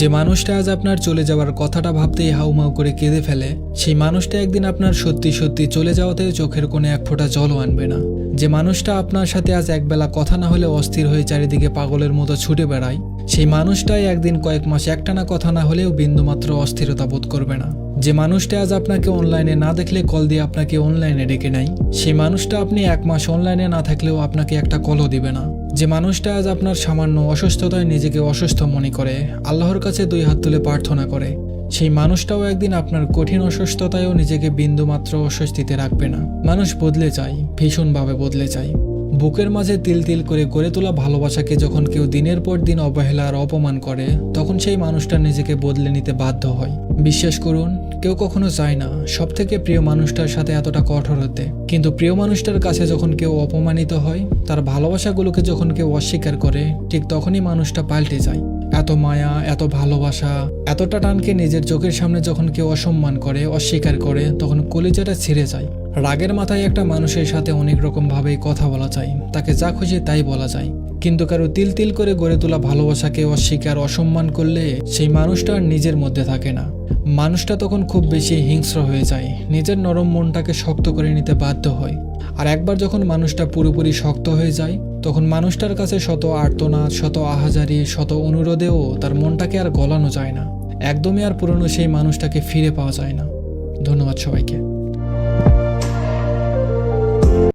যে মানুষটা আজ আপনার চলে যাওয়ার কথাটা ভাবতেই হাউমাউ করে কেঁদে ফেলে, সেই মানুষটা একদিন আপনার সত্যি সত্যি চলে যাওয়াতে চোখের কোণে এক ফোঁটা জলও আনবে না। যে মানুষটা আপনার সাথে আজ একবেলা কথা না হলে অস্থির হয়ে চারিদিকে পাগলের মতো ছুটে বেড়ায়, সেই মানুষটাই একদিন কয়েক মাস একটানা কথা না হলেও বিন্দুমাত্র অস্থিরতা বোধ করবে না। যে মানুষটা আজ আপনাকে অনলাইনে না দেখলে কল দিয়ে আপনাকে অনলাইনে ডেকে নেয়, সেই মানুষটা আপনি এক মাস অনলাইনে না থাকলেও আপনাকে একটা কলও দিবে না। যে মানুষটা আজ আপনার সামান্য অসুস্থতায় নিজেকে অসুস্থ মনে করে, আল্লাহর কাছে দুই হাত তুলে প্রার্থনা করে, সেই মানুষটাও একদিন আপনার কঠিন অসুস্থতায়ও নিজেকে বিন্দুমাত্র অস্বস্তিতে রাখবে না। মানুষ বদলে যায় ভীষণভাবে বদলে যায় বুকের মাঝে তিল তিল করে গড়ে তোলা ভালোবাসাকে যখন কেউ দিনের পর দিন অবহেলা আর অপমান করে, তখন সেই মানুষটা নিজেকে বদলে নিতে বাধ্য হয়। বিশ্বাস করুন কেউ কখনো চায় না। সব থেকে প্রিয় মানুষটার সাথে এতটা কঠোর হতে। কিন্তু প্রিয় মানুষটার কাছে যখন কেউ অপমানিত হয়, তার ভালোবাসাগুলোকে যখন কেউ অস্বীকার করে, ঠিক তখনই মানুষটা পাল্টে যায়। এত মায়া, এত ভালোবাসা, এতটা টানকে নিজের চোখের সামনে যখন কেউ অসম্মান করে, অস্বীকার করে, তখন কলিজাটা ছিঁড়ে যায়। রাগের মাথায় একটা মানুষের সাথে অনেক রকম ভাবেই কথা বলা যায়। তাকে যা খুশি তাই বলা যায়। কিন্তু কারও তিল তিল করে গড়ে তোলা ভালোবাসাকে অস্বীকার, অসম্মান করলে সেই মানুষটা আর নিজের মধ্যে থাকে না। মানুষটা তখন খুব বেশি হিংস্র হয়ে যায়, নিজের নরম মনটাকে শক্ত করে নিতে বাধ্য হয়। আর একবার যখন মানুষটা পুরোপুরি শক্ত হয়ে যায়, তখন মানুষটার কাছে শত আর্তনাদ, শত আহাজারি, শত অনুরোধেও তার মনটাকে আর গলানো যায় না। একদমই আর পুরনো সেই মানুষটাকে ফিরে পাওয়া যায় না। ধন্যবাদ সবাইকে।